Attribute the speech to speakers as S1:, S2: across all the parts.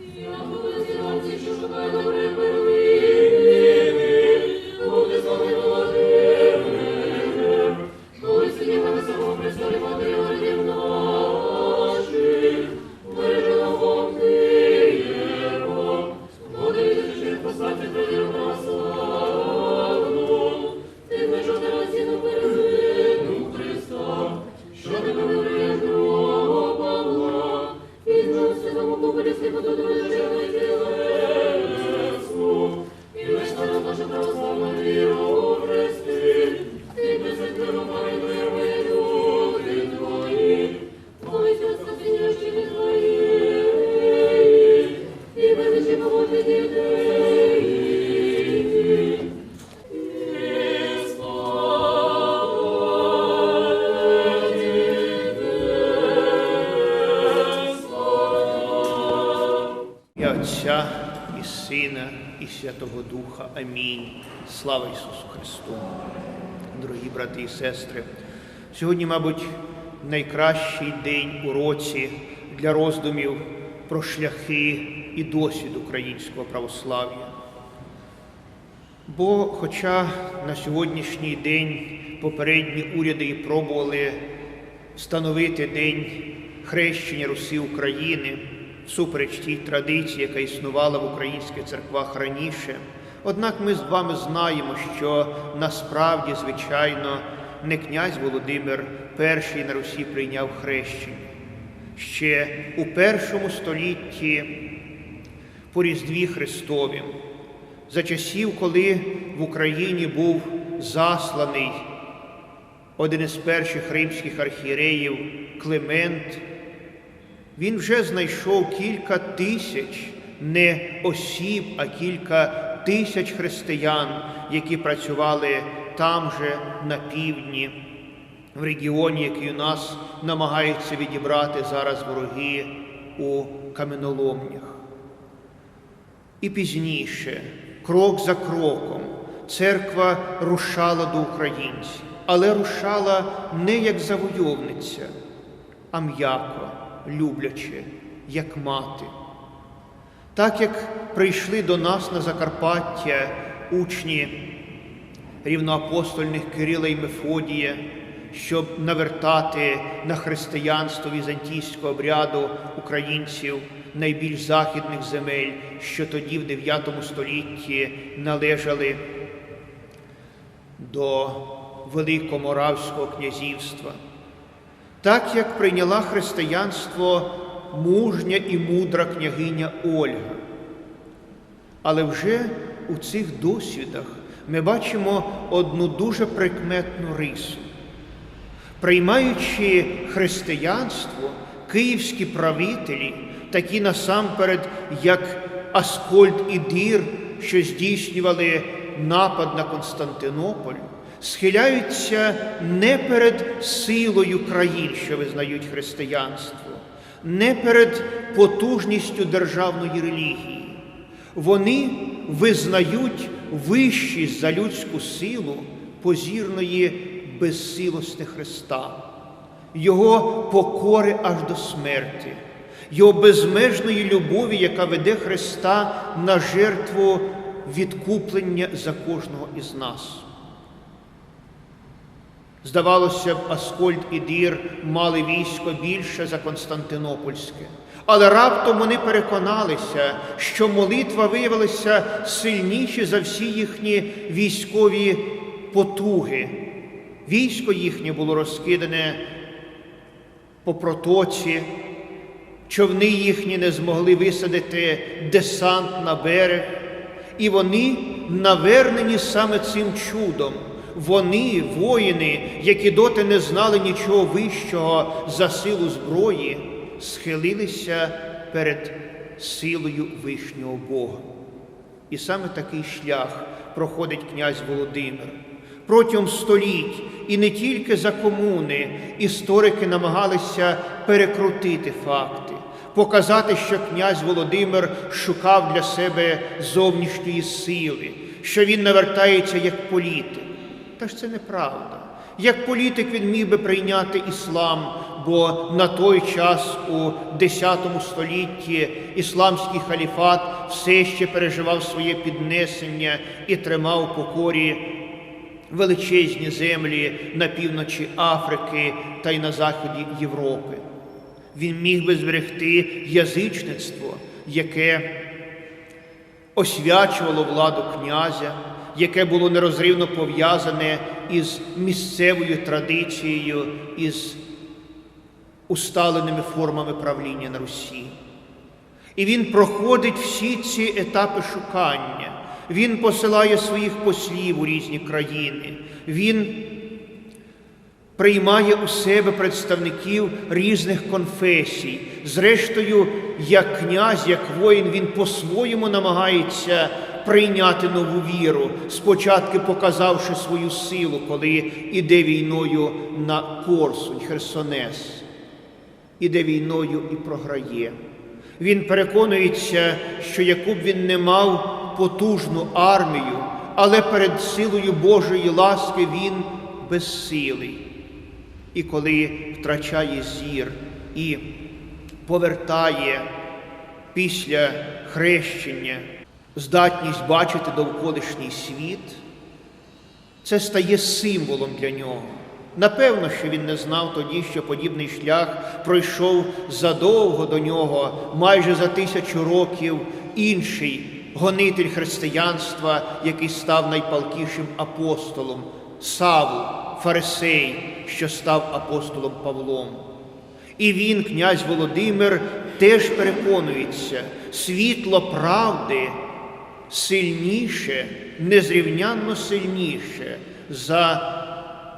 S1: Я буду зіронці, що шукає
S2: і Святого Духа. Амінь. Слава Ісусу Христу. Дорогі брати і сестри, сьогодні, мабуть, найкращий день у році для роздумів про шляхи і досвід українського православ'я. Бо, хоча на сьогоднішній день попередні уряди і пробували встановити День хрещення Руси України всупереч тій традиції, яка існувала в українських церквах раніше, однак ми з вами знаємо, що насправді, звичайно, не князь Володимир перший на Русі прийняв хрещення. Ще у першому столітті по Різдві Христовім, за часів, коли в Україні був засланий один із перших римських архієреїв Климент, він вже знайшов кілька тисяч не осіб, а кілька тисяч християн, які працювали там же на півдні, в регіоні, який у нас намагаються відібрати зараз вороги у каменоломнях. І пізніше, крок за кроком, церква рушала до українців, але рушала не як завойовниця, а м'яко, любляче, як мати. Так як прийшли до нас на Закарпаття учні рівноапостольних Кирила і Мефодія, щоб навертати на християнство візантійського обряду українців найбільш західних земель, що тоді, в 9 столітті, належали до Великоморавського князівства. Так як прийняла християнство мужня і мудра княгиня Ольга. Але вже у цих досвідах ми бачимо одну дуже прикметну рису. Приймаючи християнство, київські правителі, такі насамперед, як Аскольд і Дір, що здійснювали напад на Константинополь, схиляються не перед силою країн, що визнають християнство, не перед потужністю державної релігії. Вони визнають вищість за людську силу позірної безсилости Христа, Його покори аж до смерті, Його безмежної любові, яка веде Христа на жертву відкуплення за кожного із нас. Здавалося б, Аскольд і Дір мали військо більше за Константинопольське. Але раптом вони переконалися, що молитва виявилася сильніші за всі їхні військові потуги. Військо їхнє було розкидане по протоці, човни їхні не змогли висадити десант на берег, і вони навернені саме цим чудом. Вони, воїни, які доти не знали нічого вищого за силу зброї, схилилися перед силою вишнього Бога. І саме такий шлях проходить князь Володимир. Протягом століть і не тільки за комуни історики намагалися перекрутити факти, показати, що князь Володимир шукав для себе зовнішньої сили, що він навертається як політик. Та ж це неправда. Як політик він міг би прийняти іслам бо на той час у X столітті ісламський халіфат все ще переживав своє піднесення і тримав у покорі величезні землі на півночі Африки та й на заході Європи. Він міг би зберегти язичництво, яке освячувало владу князя, яке було нерозривно пов'язане із місцевою традицією, із усталеними формами правління на Русі. І він проходить всі ці етапи шукання. Він посилає своїх послів у різні країни. Він приймає у себе представників різних конфесій. Зрештою, як князь, як воїн, він по-своєму намагається прийняти нову віру, спочатку показавши свою силу, коли іде війною на Корсунь, Херсонес, іде війною і програє. Він переконується, що яку б він не мав потужну армію, але перед силою Божої ласки він безсилий. І коли втрачає зір і повертає після хрещення здатність бачити довколишній світ, це стає символом для нього. Напевно, що він не знав тоді, що подібний шлях пройшов задовго до нього, майже за тисячу років, інший гонитель християнства, який став найпалкішим апостолом, Савл, фарисей, що став апостолом Павлом. І він, князь Володимир, теж переконується, світло правди сильніше, незрівнянно сильніше за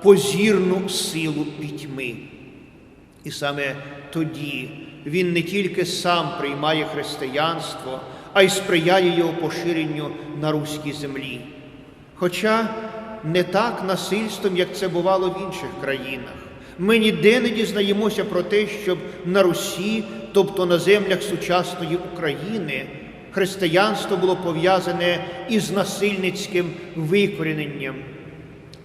S2: позірну силу пітьми. І саме тоді він не тільки сам приймає християнство, а й сприяє його поширенню на руській землі. Хоча не так насильством, як це бувало в інших країнах. Ми ніде не дізнаємося про те, щоб на Русі, тобто на землях сучасної України, християнство було пов'язане із насильницьким викоріненням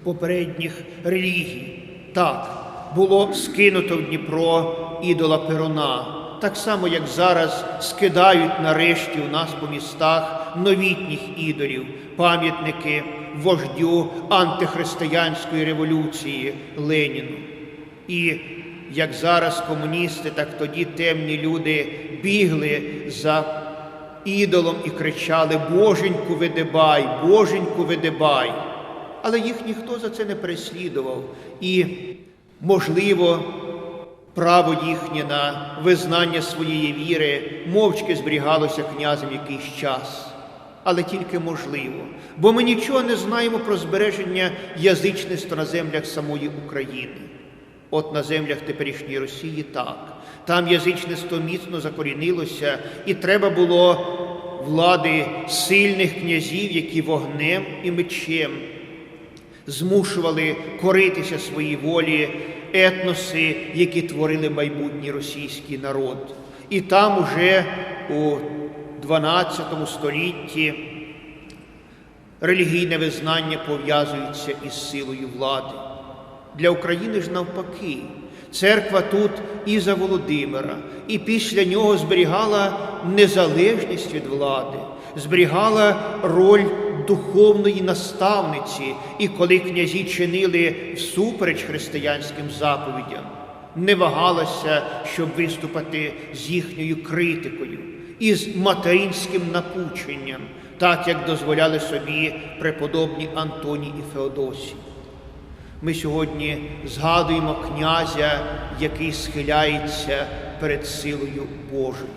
S2: попередніх релігій. Так, було скинуто в Дніпро ідола Перуна, так само, як зараз скидають нарешті у нас по містах новітніх ідолів, пам'ятники вождю антихристиянської революції Леніну. І як зараз комуністи, так тоді темні люди бігли за ідолом і кричали Боженьку видибай, Боженьку видибай. Але їх ніхто за це не переслідував. І, можливо, право їхнє на визнання своєї віри мовчки зберігалося князем якийсь час. Але тільки можливо, бо ми нічого не знаємо про збереження язичництва на землях самої України. От на землях теперішньої Росії так. Там язичництво міцно закорінилося, і треба було влади сильних князів, які вогнем і мечем змушували коритися своїй волі етноси, які творили майбутній російський народ. І там уже у 12 столітті релігійне визнання пов'язується із силою влади. Для України ж навпаки, церква тут і за Володимира, і після нього зберігала незалежність від влади, зберігала роль духовної наставниці, і коли князі чинили всупереч християнським заповідям, не вагалася, щоб виступити з їхньою критикою і з материнським напученням, так як дозволяли собі преподобні Антоній і Феодосій. Ми сьогодні згадуємо князя, який схиляється перед силою Божою.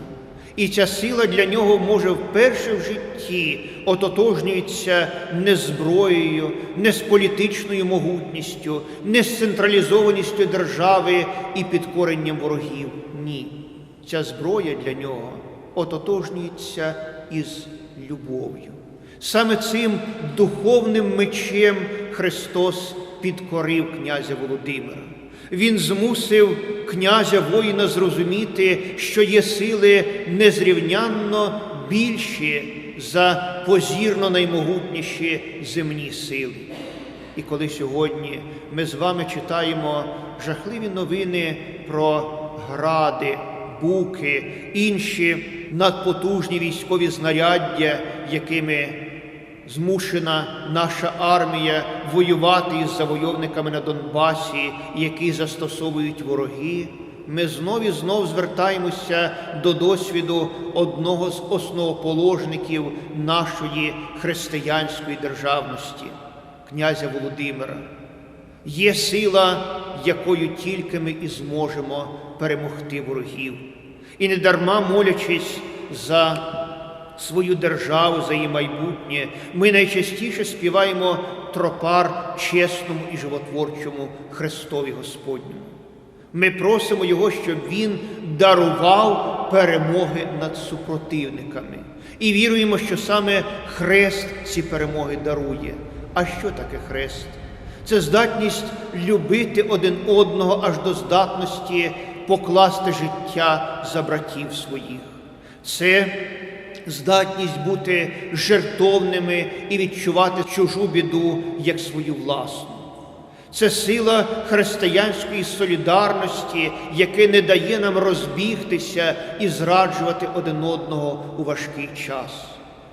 S2: І ця сила для нього може вперше в житті ототожнюється не зброєю, не з політичною могутністю, не з централізованістю держави і підкоренням ворогів. Ні. Ця зброя для нього ототожнюється із любов'ю. Саме цим духовним мечем Христос підкорив князя Володимира. Він змусив князя воїна зрозуміти, що є сили незрівнянно більші за позірно наймогутніші земні сили. І коли сьогодні ми з вами читаємо жахливі новини про гради, буки, інші надпотужні військові знаряддя, якими змушена наша армія воювати із завойовниками на Донбасі, які застосовують вороги. Ми знов і знов звертаємося до досвіду одного з основоположників нашої християнської державності, князя Володимира. Є сила, якою тільки ми і зможемо перемогти ворогів. І не дарма молячись за свою державу, за її майбутнє, ми найчастіше співаємо тропар чесному і животворчому Христові Господньому. Ми просимо Його, щоб Він дарував перемоги над супротивниками. І віруємо, що саме Хрест ці перемоги дарує. А що таке хрест? Це здатність любити один одного аж до здатності покласти життя за братів своїх. Це здатність бути жертовними і відчувати чужу біду як свою власну. Це сила християнської солідарності, яке не дає нам розбігтися і зраджувати один одного у важкий час.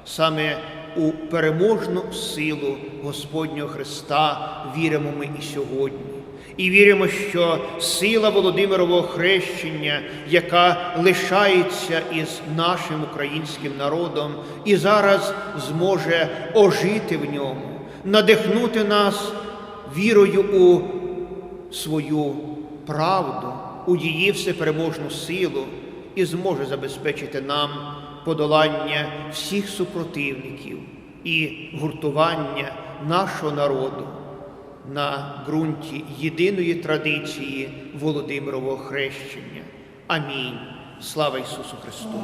S2: Саме у переможну силу Господнього Христа віримо ми і сьогодні. І віримо, що сила Володимирового хрещення, яка лишається із нашим українським народом, і зараз зможе ожити в ньому, надихнути нас вірою у свою правду, у її всепереможну силу і зможе забезпечити нам подолання всіх супротивників і гуртування нашого народу на ґрунті єдиної традиції Володимирового хрещення. Амінь. Слава Ісусу Христу!